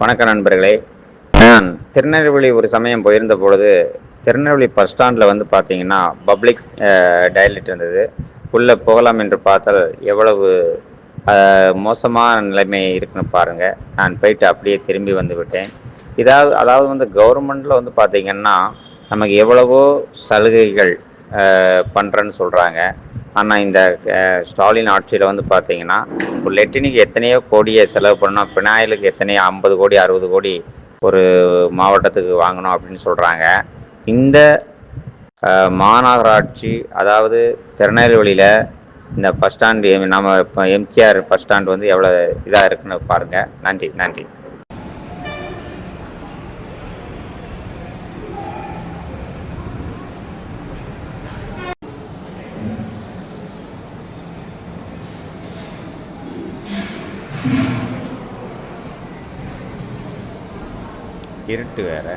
வணக்கம் நண்பர்களே. நான் திருநெல்வேலி ஒரு சமயம் போயிருந்த பொழுது திருநெல்வேலி பஸ் ஸ்டாண்டில் வந்து பார்த்தீங்கன்னா பப்ளிக் டாய்லெட் இருந்தது. உள்ளே போகலாம் என்று பார்த்தால் எவ்வளவு மோசமான நிலைமை இருக்குன்னு பாருங்கள் நான் போயிட்டு அப்படியே திரும்பி வந்து விட்டேன். இதாவது அதாவது வந்து கவர்மெண்ட்டில் வந்து பார்த்தீங்கன்னா நமக்கு எவ்வளவோ சலுகைகள் பண்ணுறேன்னு சொல்கிறாங்க ஆனால் இந்த ஸ்டாலின் ஆட்சியில் வந்து பார்த்தீங்கன்னா ஒரு லெட்டினுக்கு எத்தனையோ கோடியை செலவு பண்ணோம் பினாயிலுக்கு எத்தனையோ ஐம்பது கோடி அறுபது கோடி ஒரு மாவட்டத்துக்கு வாங்கணும் அப்படின்னு சொல்கிறாங்க இந்த மாநகராட்சி அதாவது திருநெல்வேலியில் இந்த பஸ் ஸ்டாண்டு நம்ம இப்போ எம்ஜிஆர் பஸ் ஸ்டாண்டு வந்து எவ்வளோ இதாக இருக்குன்னு பாருங்கள் நன்றி நன்றி. இருட்டு வேறு.